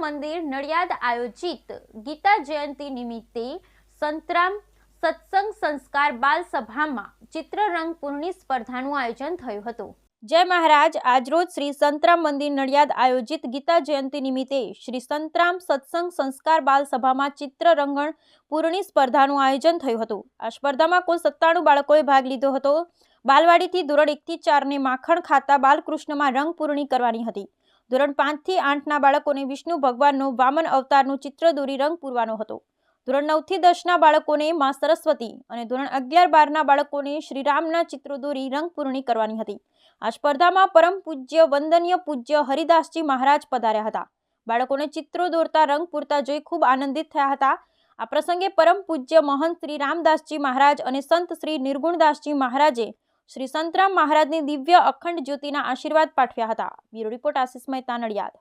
મંદિર નડિયાદ આયોજિત ગીતા જયંતિ નિમિત્તે સંતરામ સત્સંગ સંસ્કાર બાલ સભામાં ચિત્રરંગ પૂર્ણી સ્પર્ધાનું આયોજન થયું હતું. જય મહારાજ. આજરોજ શ્રી સંતરામ મંદિર નડિયાદ આયોજિત ગીતા જયંતિ નિમિત્તે શ્રી સંતરામ સત્સંગ સંસ્કાર બાલ સભામાં ચિત્રરંગણ પૂર્ણી સ્પર્ધાનું આયોજન થયું હતું. આ સ્પર્ધામાં કુલ સત્તાણું બાળકોએ ભાગ લીધો હતો. બાલવાડીથી ધોરણ એકથી ચારને માખણ ખાતા બાલકૃષ્ણમાં રંગ પૂર્ણી કરવાની હતી. ધોરણ પાંચથી આઠના બાળકોને વિષ્ણુ ભગવાનનો વામન અવતારનું ચિત્ર દોરી રંગ પૂરવાનો હતો. ધોરણ નવથી દસના બાળકોને મા સરસ્વતી અને ધોરણ અગિયાર બારના બાળકોને શ્રીરામના ચિત્રો દોરી રંગ પૂર્ણી કરવાની હતી. આ સ્પર્ધામાં પરમ પૂજ્ય, વંદનીય પૂજ્ય હરિદાસજી મહારાજ પધાર્યા હતા. બાળકોને ચિત્રો દોરતા રંગ પૂરતા જોઈ ખૂબ આનંદિત થયા હતા. આ પ્રસંગે પરમ પૂજ્ય મહંત શ્રી રામદાસજી મહારાજ અને સંત શ્રી નિર્ગુણદાસજી મહારાજે શ્રી સંતરામ મહારાજની દિવ્ય અખંડ જ્યોતિના આશીર્વાદ પાઠવ્યા હતા. Bureau report Ashish Mehta Nadiad